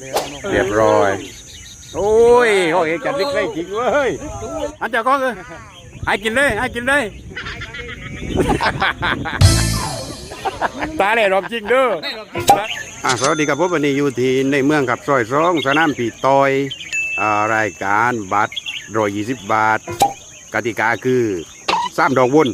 เรียบร้อย โอ้ยเขาเองจัดลิกได้จริงเว้ยอันเจ้าก็เลยให้กินเลยให้กินเลยตาเลยรอบจริงเด้ออะสวัสดีครับผมวันนี้อยู่ที่ในเมืองกับซอยสองสนามปีตอยอ่ารายการบัตรรอยยี่สิบบาท กติกาคือสามดอกวน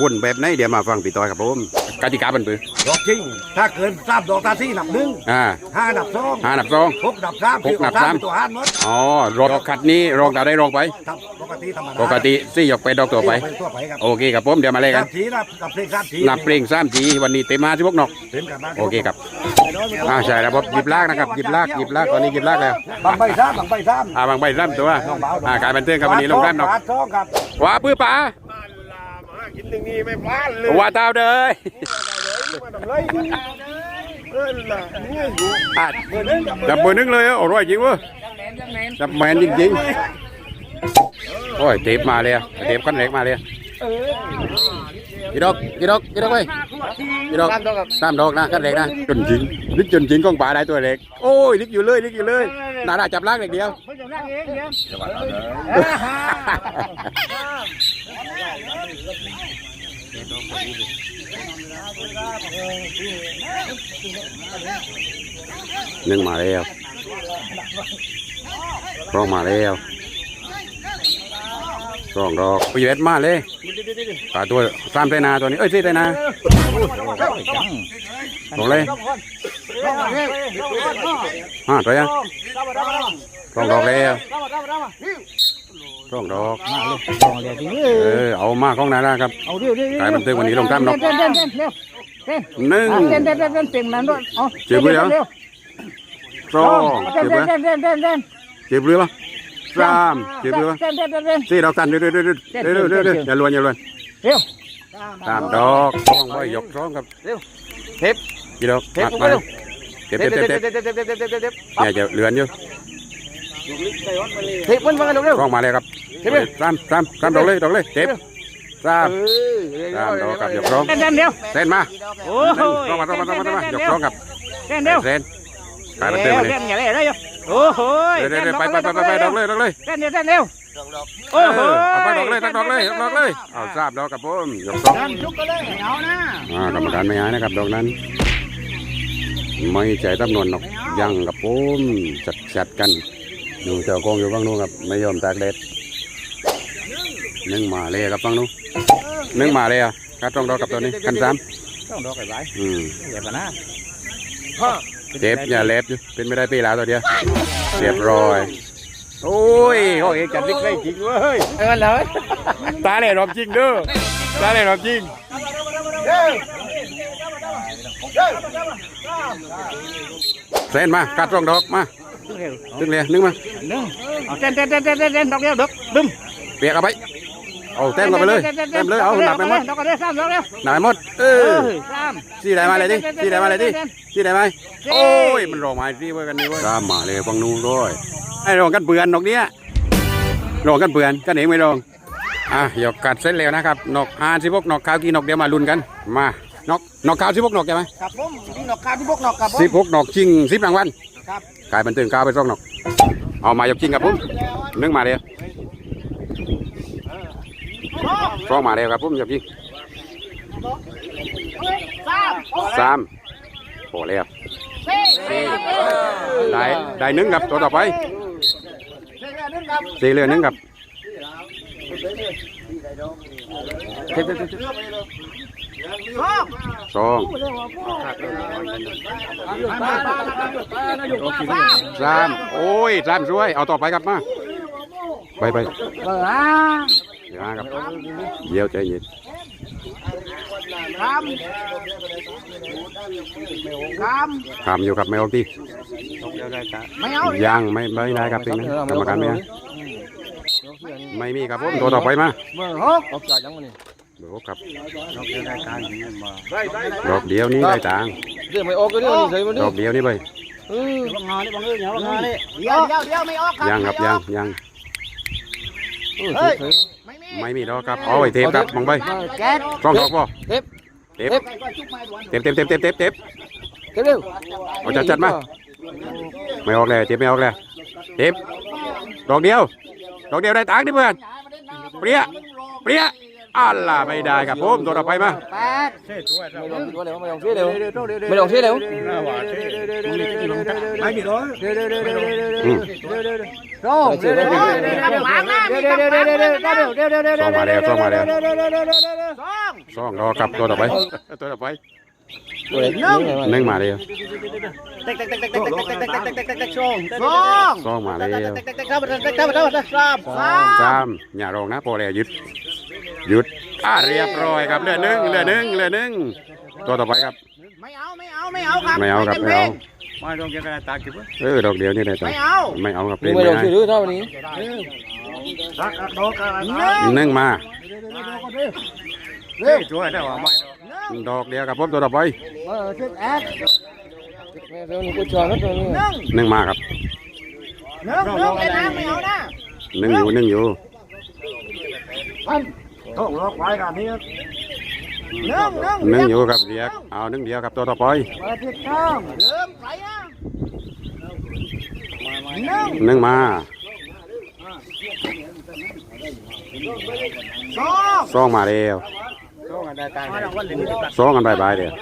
วนแบบไหนเดี๋ยวมาฟังปีตอยครับผมกติกาเป็นปือดอกจริง ถ้าเกินสามดอกตาซี่หนับหนึ่งอ่าห้าดับสองห้านับสองหกดับสามหกดับสามคือตัวห้านหมดอ๋อรถคัดนี้รองตาได้รองไปครับปกติธรรมดาปกติสี่ยกไปดอกตัวไปตัวไปครับโอเคครับผมเดี๋ยวมาเล่นกัสานมทีนับกับเพลงสามทีนับเพลงสามทีวันนี้เต็มมาที่พวกนกเป็นกันบ้างโอเคครับอ่าใช่แล้วผมหยิบลากนะครับหยิบลากหยิบลากตอนนี้หยิบลากแล้วบางใบซ้ำบางใบซ้ำอ่าบางใบร่ำตัวอ่าการบันเทิงครับวันนี้ลงด้านนอกบาทสองครับว้าปื้อป๋ากิน หนึ่งนี่ไม่พลาดเลยว่าเต้าเด้ยเลยเออล่ะนี่อะเบอร์หนึ่งกับจับมือนึงเลยโอ้ยจริงเวะจับแมนจริงๆโอ้ยเทปมาเลยอะเทปขั้นเล็กมาเลยกี่ดอกกี่ดอกกี่ดอกไปกี่ดอกสามดอกนะขั้นเล็กนะจนจริงลิกจนจริงกองป่าได้ตัวเล็กโอ้ยลิกอยู่เลยลิกอยู่เลย น่าได้จับลากเล็กเดียวหนึ่งมาแล้วสองมาแล้วสองดอกไปเวทมาเลย ปลาตัวสามไตนาตัวนี้ เอ้ยสี่ไตนาลงเลยห้าตัวยังสองดอกแล้วสองดอกลองเลยทีนี้เออเอามาของนาราครับเอาเดี๋ยวเดี๋ยวกลายเป็นเตือนวันนี้ลงตามเนาะเต้นเต้นเต้นเร็วเต้นหนึ่งเต้นเต้นเต้นเต้นเต้นนั้นด้วยเอาเจ็บไหมเหรอร็วสองเต้นเจ็บเต้ไหมนเต้นเต้นเต้นเต้นเจ็บหรือเปล่า สามเจ็บหรือเปล่าเต้นเต้นเต้นเต้นสี่ดอกตันเร็วเร็วเร็วเร็วเร็วเร็วเร็วอย่าลวนอย่าลวนเร็วสามดอกสองใบยกสองครับเร็วเทปกี่ดอกเทปมาเร็วเก็บเก็บเก็บเก็บเต้นเต้นเต้นเต้นเต้นเต้นเต้นเนี่ยจะเหลือนอยู่เทปมันมากันเร็วสองมาเลยครับเก็บเร็วสามสามสามดอกเลยดอกเลยเจ็บสามเออสามดอกครับยกสองเต้นเต้นเร็วเส้นมาโอ้หนึ่งยสองมาสองมาสองมาสองมายกสองครับเต้นเร็วเส้นกลายเป็นเต้เตือนนวันนี้เต้นอย่าเลยเลย โอ้โหเดี๋ยวเดี๋ยวเดี๋ยวไปไปไปไปไปดอกเลยดอกเลยเต้นเร็วเต้นเร็วเอโอ้อโหเอาไปดอกเลยตั้งดอกเลยดอกเลยเอาทราบดอกครับผมยกสองชุกก็เลยเอานะอ่ากรรมการไม่หายนะครับดอกนั้น ไม่ใจตำนวนหรอกยังกับผมจัดจัดกันดูเจ้ากองอยู่บ้างนู้นครับไม่ยอมตากแดดนึ่งมาเลยครับฟังนู้นนึ่งมาเลยอะการต้องดอกกับตัวนี้กันสามต้องดอกไก่ใบอืมเดี๋ยวก่อนนะ เจ็บอย่าเล็บอยู่เป็นไม่ได้ปีแล้วตัวเดียวเรียบร้อยโอ้ยเขาเองจัดลิกได้จริงเว้ยเออเลยตาเลยรอบจริงเด้อตาเลยรอบจริงเส้นมากัดรองดอกมาตึงเลยนึ่งมาหนึ่งเอาเต้นเต้นเต้นเต้นเต้นเต้นดอกเดียวดอกดึมเปียกเอาไปเอาเต็มกันไปเลยเต็มเลยเอาหนักไปหมดดอกก็ได้สามดอกเร็วหนักไปหมดเอเอออสามสี่ได้มาเลยดิสี่ได้มาเลยดิสี่ได้ไหมสี่ โอ้ยมันรองมาที่เว้ยกันนี่เว้ยตามมาเลยฟังนู้นด้วยไอ้รองกันเปื่อนนกเนี้ยรองกันเปื่อนกันเองไม่รองอะหยกกัดเส้นเร็วนะครับนกห้าสิบหกนกขาวกี่นกเดี๋ยวมาลุ้นกันมานกนกขาวสิบหกนกใช่ไหมครับผมที่นกกาที่พวกนกครับผมสิบหกนกชิงสิบรางวัลครับกลายเป็นตึงก้าวไปสองนกเอามายกชิงครับผมนึ่งมาเลยสองมาเลยครับผมยกชิงสามสามโอ้แล้ว ได้ได้หนึ่งครับตัวต่อไปสี่เหลือหนึ่งครับสองสามโอ้ยสามช่วย เอาต่อไปครับมา ไปไปเดี๋ยวครับเดี๋ยวใจเย็น สามสามขามอยู่กับแมวที่ไม่เอายังไม่ไม่ได้ครับเป็นกรรมการไม่ให้ไม่มีครับผมตัวต่อไปมาเบอร์หกเดี๋ยวครับดอกเดียวนี้ได้ตังค์เรื่องไม่ออกก็เรื่องนี้ใส่มาดิดอกเดียวนี่ไปเออบังงาเลยบังเอิญเนี่ยบังงาเลยเดี๋ยวเดี๋ยวเดี๋ยวไม่ออกครับยั งครับยังยังเออใส่ใส่ไม่มีไม่มีดอกครับเอาไว้เทปครับมองไปเออแก๊สสองดอกพอเทปเทปเทปเทปเทปเทปเทปเก็บเร็วเอาจัดจัดมาไม่ออกเลยเจ็บไม่ออกเลยเจ็บดอกเดียวดอกเดียวได้ตังค์ดิเพื่อนเปรี้ยเปรี้ยอัลล่ะไม่ได้ครับผมตัวต่อไปมาแปดเท่ช่วยเราไม่ลงตัวเร็วไม่ลงที่เร็วไม่ลงที่เร็วหน้าหวานเท่ไม่กี่ร้อยอืมโซ่เดี๋ยวเดี๋ยวเดี๋ยวเดี๋ยวเดี๋ยวเดี๋ยวเดี๋ยวเดี๋ยวเดี๋ยวเดี๋ยวเดี๋ยวเดี๋ยวเดี๋ยวเดี๋ยวซ่องมาแล้วซ่องมาแล้วสองซ่องรอกับตัวต่อไปตัวต่อไปตัวเล็กหนึ่งมาแล้วเต็กเต็กเต็กเต็กเต็กเต็กเต็กเต็กเต็กเต็กเต็กเต็กสองสองซ่องมาแล้วเต็กเต็กเต็กเต็กเต็กเต็กเต็กเต็กเต็กสามสามสามอย่ารองนะพอแล้วหยุด หยุดอ่าเรียบร้อยครับเหลือหนึ่งเหลือหนึ่งเหลือหนึ่งตัวต่อไปครับ ไม่เอาไม่เอาไม่เอาครับไม่เอาครับไม่เอามาตรงยังกระตากี่ปุ๊บเออดอกเดียวนี่ได้ตังไม่ค์เอาไม่เอาครับเปนี่ลี่ยนไม่ไม่ลงได้ที่รื้อเท่านี้รักดอกอะไรหนึ่งหนึ่งมาเท่ช่วยได้ว่าไม่ดอกเดียวครับผมตัวต่อไปเบอร์สิบเอ็ดแม่เร็วนี่กูชอนแล้วตัวนี้หนึ่งหนึ่งมาครับหนึ่งหนึ่งเลยนะไม่เอานะหนึ่งอยู่หนึ่งอยู่ ต้องล็อกไว้กันนี้หนึ่งหนึ่งหนึ่งอยู่ครับเรียกเอาหนึ่งเดียวครับตัวต่อไปเบอร์สิบสองเริ่มไปอะหนึ่งหนึ่งมาสองซ่องมาแล้วต้องกันได้ตังค์ซ่องกันบายบายเดียว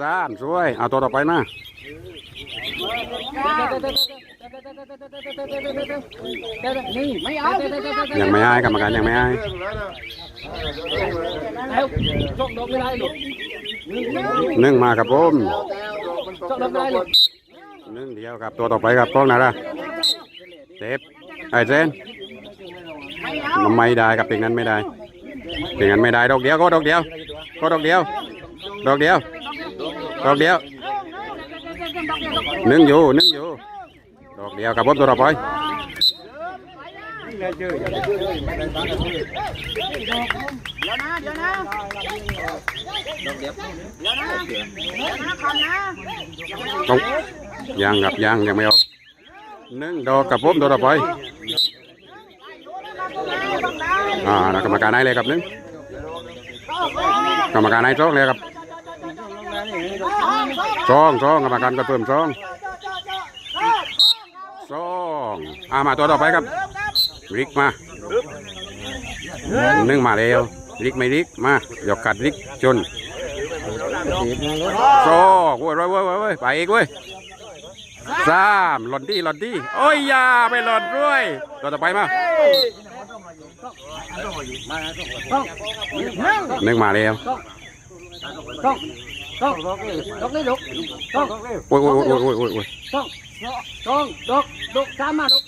สามช่วย เอาตัวต่อไปมานี่ ไม่เอายังไม่ให้กรรมการยังไม่ให้หนึ่งมาครับผมหนึ่งเดียวครับตัวต่อไปครับต้องนะละเซฟไอเซนไม่ได้ครับเป็นงั้นไม่ได้เป็นงั้นไม่ได้ดอกเดียวก็ดอกเดียวก็ดอกเดียว ดอกเดียว ดอกเดียวหนึ่งอยู่หนึ่งอยู่ กเดียวครับผมตัวต่อไปเดี๋ยวนะเดี๋ยวนะตกยังครับยังยังไม่ออกหนึ่งดอกกับผมตัวต่อไปอ่ากรรมการให้เลยครับหนึ่งกรรมการให้องเลยครับสองสองกรรมการก็เพิ่มสอง อ่ามาตัวต่อไปครับริกมาหนึ่งมาเร็วริกไม่ริกมาหยกกัดริกจนโซ่โว้ยโว้ยโว้ยโว้ยโว้ยไปอีกเว้ยสามหล่นที่หล่นที่โอ้ยอยาไปหล่นด้วยตัวต่อไปมาหนึ่งมาแล้ว ต้องต้องนี่ลูกต้องโอ้ยโอ้ยโอ้ยโอ้ยโอ้ยโอ้ยต้องดกดกสามมาลูก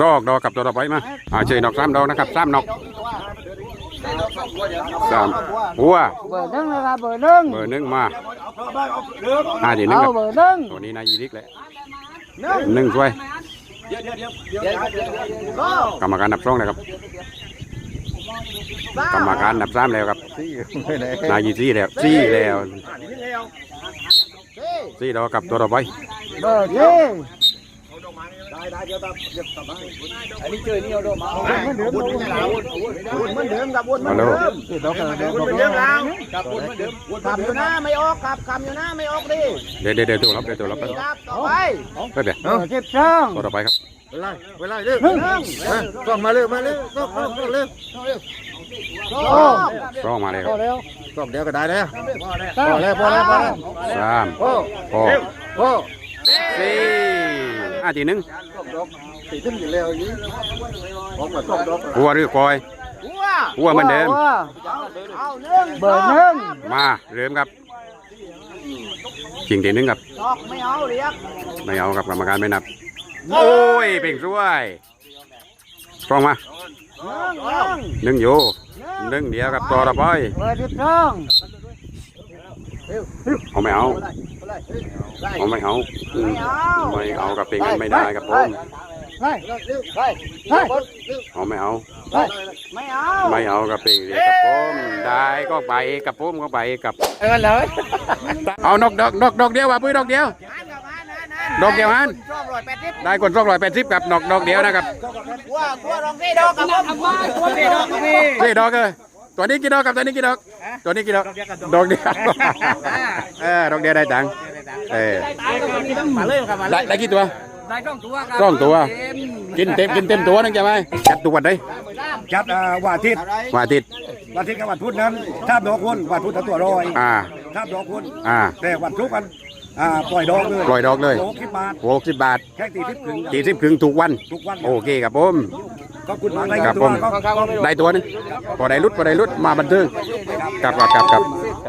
ซอกดอกกับตัวต่อไปมาอ่าเชยดอกสามดอกนะครับสามดอกสามหัวเบอร์หนึ่งนะครับเบอร์หนึ่งเบอร์หนึ่งมาอ่าดีหนึ่งเอาครับเบอร์หนึ่งตัวนี้นายยีริกเลยหนึ่งหนึ่งช่วยก็กรรมการนับสองเลยครับ กรรมการนับสามแล้วครับซี่ไม่ไหนนายยีซี่แล้วซี่แล้วซี่ดอกกับตัวต่อไปเบอร์ยี่อันนี้เจอนี่เอาดอกมามันเดิมมันเดิมกับวนฮัลโหลมันเดิมแล้วกับวนมันเดิมคำอยู่นะไม่ออกครับคำอยู่นะไม่ออกดิเดี๋ยวเดี๋ยวเดี๋ยวตัวรับเดี๋ยวตัวรับครับต่อไปไปเดี๋ยวเบอร์สิบสองตัวต่อไปครับเวลาเวลาเร็วหนึ่งต้องมาเร็วมาเร็วต้องต้องเร็ว สองซ่องมาเลยครับต้องเดี๋ยวก็ได้แล้วสามพอแล้วพอแล้วพอแล้วสามโอ้พอโอ้สี่อะทีหนึ่งตีขึ้นอยู่แล้วยี่ผมมาต้องดอกหัวหรือคอยหัวหัวเหมือนเดิมเอาหนึ่งเบอร์หนึ่งมาเริ่มครับชิงทีหนึ่งครับดอกไม่เอาเรียกไม่เอาครับกรรมการไม่นับ โอ้ยเป่งช่วยซ่องมา หนึ่งหนึ่งหนึ่งอยู่หนึ่งเดียวครับตัวต่อไปเบอร์สิบสองเอาไม่เอาเอาไม่เอาอืมไม่เอาไม่เอากับเป็นกันไม่ได้ครับผมเฮ้ยเฮ้ยเฮ้ยเอาไม่เอาไม่เอาไม่เอากับเป็นเรียกกับผมได้ก็ไปกับผมก็ไปกับเออเลยเอานกดอกนกดอกเดียวว่ะปุ้ยดอกเดียว ดอกเดียวฮันชอบร้อยแปดสิบได้คนสองร้อยแปดสิบกับนกดอกเดียวนะครับกัวกัวรองเท้ดอกกับผมกัวเท้ดอกกับพี่เฮ้ยดอกเลยตัวนี้กี่ดอกครับตัวนี้กี่ดอก ตัวนี้กี่ดอก ดอกเดียวเออดอกเดียวได้ตังค์เออมาเลยครับมาเลได้ยได้กี่ตัวได้ต้องตัวครับต้องตัว กินเต็มกินเต็มตัวนึงใช่ไหมจัดตัววันไหนจัดอ่าวันอาทิตย์วันอาทิตย์วันอาทิตย์กับวันพุธนั้นถ้าดอกคนวันพุธเอาตัวรอยอ่าถ้าดอกคนอ่าแต่วันทุกวัน อ่าปล่อยดอกเลยปล่อยดอกเลย โลคิดบาทหกสิบบาทแค่ตีทิพย์ถึงตีสิบครึ่งทุกวัน ทุกวันโอเคครับผม ขอบคุณมากได้ครับตัวผมก็ได้ตัวหนึงพอได้รุดพอได้รุดมาบันเทิงครับครับครับครับ